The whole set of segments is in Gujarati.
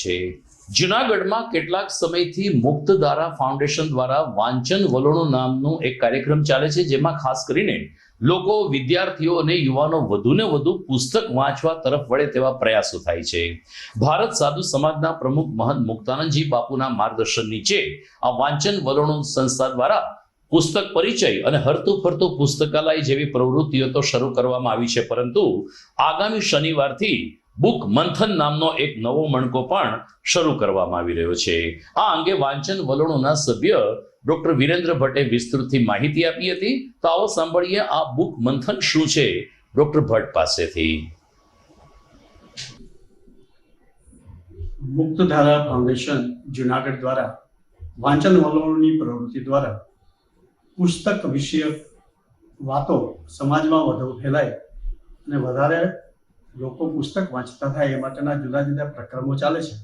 છે. જુનાગઢમાં કેટલાક સમયથી મુક્તધારા ફાઉન્ડેશન દ્વારા વાંચન વલણો નામનું એક કાર્યક્રમ ચાલે છે, જેમાં ખાસ કરીને લોકો, વિદ્યાર્થીઓ અને યુવાનો વધુને વધુ પુસ્તક વાંચવા તરફ વળે તેવા પ્રયાસો થાય છે. ભારત સાધુ સમાજના પ્રમુખ મહંત મુક્તાનંદજી બાપુના માર્ગદર્શન નીચે આ વાંચન વલણો સંસ્થા દ્વારા પુસ્તક પરિચય અને હરતું ફરતું પુસ્તકાલય જેવી પ્રવૃત્તિઓ તો શરૂ કરવામાં આવી છે, પરંતુ આગામી શનિવારથી બુક મંથન નામનો એક નવો મણકો પણ શરૂ કરવામાં આવી રહ્યો છે. આ અંગે વાંચન વલણોના સભ્ય ડોક્ટર વિરેન્દ્ર ભટ્ટે વિસ્તૃતથી માહિતી આપી હતી. તો આવો સાંભળીએ આ બુક મંથન શું છે ડોક્ટર ભટ્ટ પાસેથી. મુક્તધારા ફાઉન્ડેશન જુનાગઢ દ્વારા વાંચન વલણોની પ્રવૃત્તિ દ્વારા પુસ્તક વિષયક વાતો સમાજમાં વધુ ફેલાય અને વધારે લોકો પુસ્તક વાંચતા થાય એ માટેના જુદા જુદા પ્રક્રમો ચાલે છે.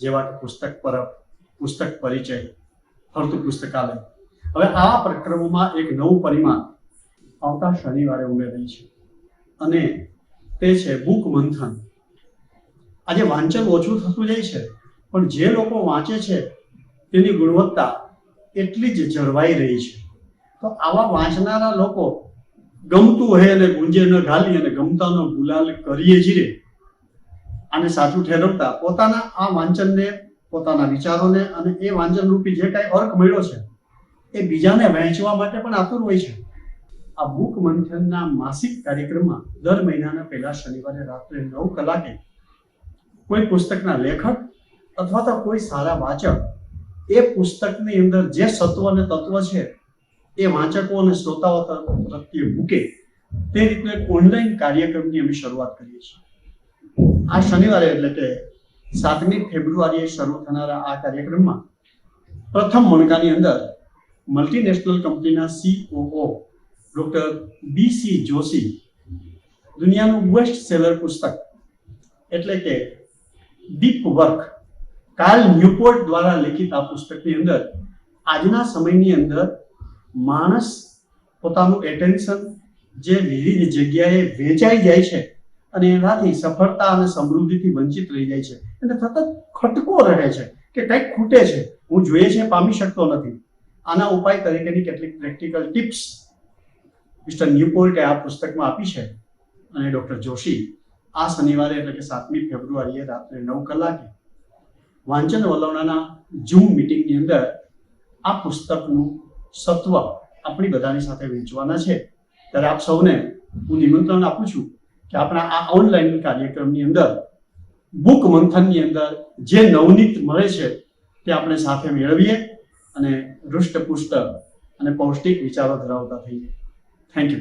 જેવા કે પુસ્તક પરબ પુસ્તક પરિચય, ફરતું પુસ્તકાલય. હવે આ પ્રક્રમોમાં એક નવું પરિમાણ આવતા શનિવારે ઉમેરાય છે. અને તે છે બુક મંથન. આજે વાંચન ઓછું થતું જાય છે, પણ જે લોકો વાંચે છે, તેની ગુણવત્તા એટલી જ જળવાઈ રહી છે. તો આવા વાંચનારા લોકો ગમતું હોય અને ગુંજે ન ઘાલી અને ગમતાનો ગુલાલ કરીએ જીરે આને સાચું ઠેરવતા પોતાના આ વાંચનને, પોતાના વિચારોને અને એ વાંચન રૂપી જે કાંઈ અર્ક મળ્યો છે, એ બીજાને વહેંચવા માટે પણ આતુર હોય છે. આ બુક મંથનના માસિક કાર્યક્રમમાં દર મહિનાના પહેલા શનિવારે રાત્રે નવ કલાકે કોઈ પુસ્તકના લેખક અથવા તો કોઈ સારા વાચક એ પુસ્તકની અંદર જે સત્વ અને તત્વ છે એ વાંચકો અને શ્રોતાઓ પ્રત્યે મૂકે. તે રીતનો એક ઓનલાઈન કાર્યક્રમની અમે શરૂઆત કરીએ છીએ. આ શનિવારે એટલે કે સાતમી ફેબ્રુઆરીએ શરૂ થનારા આ કાર્યક્રમમાં પ્રથમ મણકાની અંદર મલ્ટીનેશનલ કંપનીના COO doctor B C Joshi દુનિયાનું બેસ્ટ સેલર પુસ્તક, એટલે કે ડીપ વર્ક કાર્લ ન્યુપોર્ટ દ્વારા લિખિત આ પુસ્તકની અંદર આજના સમયની અંદર માણસ પોતાનું એટેન્શન જે વિવિધ જગ્યાએ વેચાઈ જાય છે અને એનાથી સફળતા અને સમૃદ્ધિથી વંચિત રહી જાય છે. એટલે સતત ખટકો રહે છે કે કંઈક ખૂટે છે. હું જોઈએ છે પામી શકતો નથી. આના ઉપાય તરીકેની કેટલીક પ્રેક્ટિકલ ટિપ્સ મિસ્ટર ન્યુપોર્ટે આ પુસ્તકમાં આપી છે અને ડૉક્ટર જોશી આ શનિવારે એટલે કે સાતમી ફેબ્રુઆરીએ રાત્રે નવ કલાકે વાંચન વલવણાના ઝૂમ મિટિંગની અંદર આ પુસ્તકનું સત્વ આપણી બધાની સાથે વેચવાના છે. ત્યારે આપ સૌને હું નિમંત્રણ આપું છું કે આપણા આ ઓનલાઈન કાર્યક્રમની અંદર બુક મંથનની અંદર જે નવનીત મળે છે તે આપણે સાથે મેળવીએ અને હૃષ્ટપુષ્ટ અને પૌષ્ટિક વિચારો ધરાવતા થઈએ. Thank you